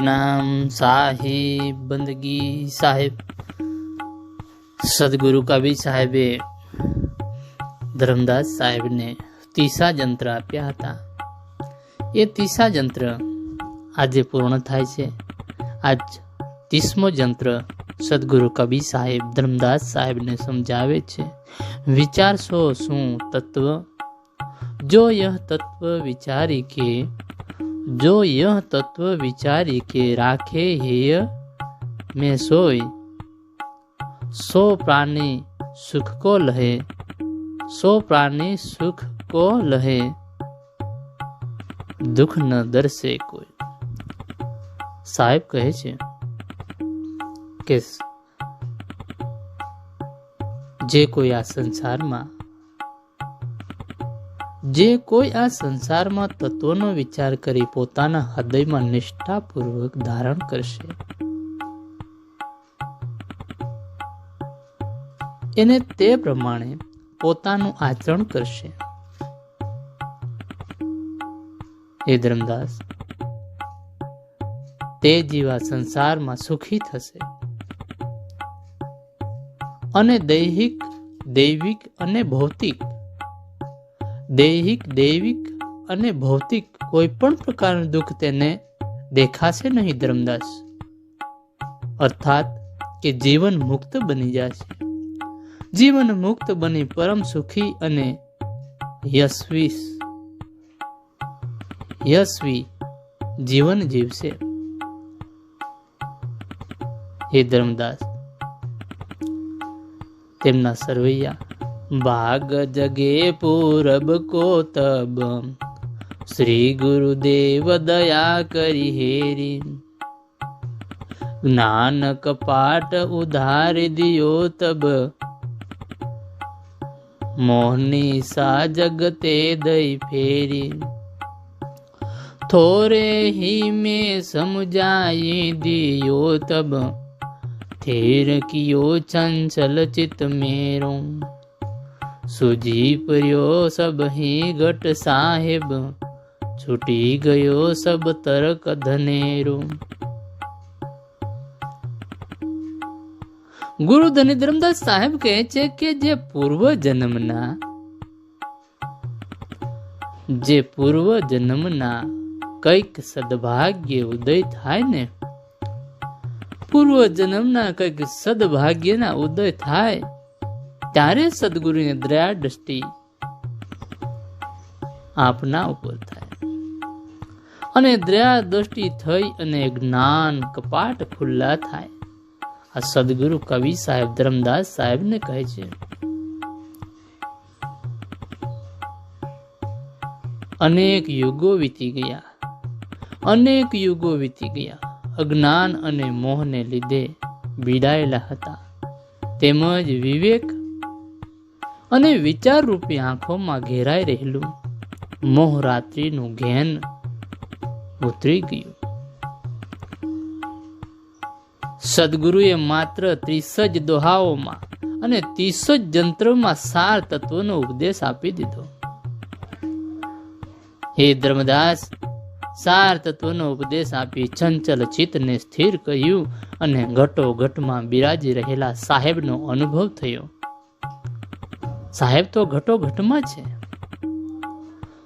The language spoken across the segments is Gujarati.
નામ સાહિબ, બંદગી સાહેબ, સદગુરુ કબીર સાહેબે ધર્મદાસ સાહેબને તીસા જંત્ર આપ્યા હતા. એ તીસા જંત્ર આજે પૂર્ણ થાય છે. આજ ત્રીસમો જંત્ર સદગુરુ કબીર સાહેબ, ધર્મદાસ સાહેબને સમજાવે છે. વિચારશો શું તત્વ? જો યહ તત્વ વિચારી કે જો યહ તત્વ વિચારી કે રાખે હેય મે સોય. સો પ્રાણી સુખ કો લહે, સો પ્રાણી સુખ કો લહે. દુઃખ ન દર્શે કોઈ. સાહેબ કહે છે કે જે કોઈ આ સંસારમાં જે કોઈ આ સંસારમાં તત્વનો વિચાર કરી પોતાના હૃદયમાં નિષ્ઠાપૂર્વક ધારણ કરશે. એને તે પ્રમાણે પોતાનું આચરણ કરશે. એ ધર્મદાસ, તે જીવા સંસારમાં સુખી થશે અને દૈહિક, દૈવિક અને ભૌતિક દૈહિક, દૈવિક અને ભૌતિક કોઈ પણ પ્રકારનું દુઃખ તેને દેખાશે નહીં ધર્મદાસ. અર્થાત કે જીવન મુક્ત બની જશે. જીવન મુક્ત બની પરમ સુખી અને યશવી યશવી જીવન જીવશે. હે ધર્મદાસ, તેમના સરવૈયા ભાગ જગે પૂરબ કો તબ શ્રી ગુરુદેવ દયા કરી હેરી જ્ઞાન કપાટ ઉધારી દિયો તબ મોહની સા જગતે દઈ ફેરી થોરે હી મેં સમજાઈ દિયો તબ થેર કિયો ચંચલ ચિત મેરો સુજી પર્યો સબહી ઘટ સાહેબ. છૂટી ગયો સબ તર્ક ધનેરો. ગુરુ ધની ધરમદાસ સાહેબ કહે છે કે જે પૂર્વ જન્મના, જે પૂર્વ જન્મના કંઈક સદભાગ્ય ઉદય થાય ને, પૂર્વ જન્મના કંઈક સદભાગ્યના ઉદય થાય ત્યારે સદગુરુની દયા દ્રષ્ટિ આપના ઉપર થાય. અને દયા દ્રષ્ટિ થઈ અને જ્ઞાન કપાટ ખુલ્લા થાય. આ સદગુરુ કવિ સાહેબ, ધરમદાસ સાહેબને કહે છે, અનેક યુગો વીતી ગયા, અનેક યુગો વીતી ગયા. અજ્ઞાન અને મોહને લીધે પીડાયેલા હતા. તેમજ વિવેક અને વિચારરૂપી આંખોમાં ઘેરાઈ રહેલું મોહ રાત્રિનું ઘેન ઉતરી ગયું. સદગુરુએ માત્ર ત્રીસ જ દોહાઓમાં અને ત્રીસ જ જંત્રોમાં સાર તત્વનો ઉપદેશ આપી દીધો. હે ધર્મદાસ, સાર તત્વનો ઉપદેશ આપી ચંચલ ચિત્તને સ્થિર કર્યું અને ઘટો ઘટમાં બિરાજી રહેલા સાહેબનો અનુભવ થયો. સાહેબ તો ઘટો ઘટમાં છે.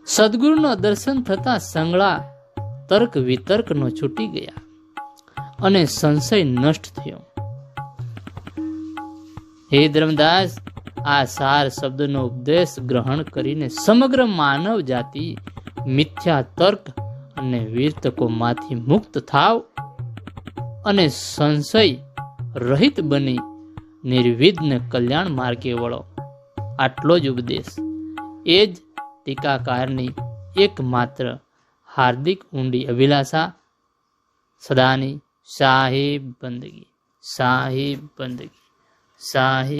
સદગુરુનો દર્શન થતા સંગળા તર્ક વિતર્કનો છૂટી ગયા અને સંશય નષ્ટ થયો. હે ધર્મદાસ, આ સાર શબ્દનો ઉપદેશ ગ્રહણ કરીને સમગ્ર માનવ જાતિ મિથ્યા તર્ક અને વિર્તકોમાંથી મુક્ત થાવ અને સંશય રહિત બની નિર્વિઘ્ન કલ્યાણ માર્ગે વળો. આટલો જ ઉપદેશ. એ જ ટીકાકારની એકમાત્ર હાર્દિક ઊંડી અભિલાષા. સદાની સાહેબ બંદગી સાહેબ બંદગી, સાહિબ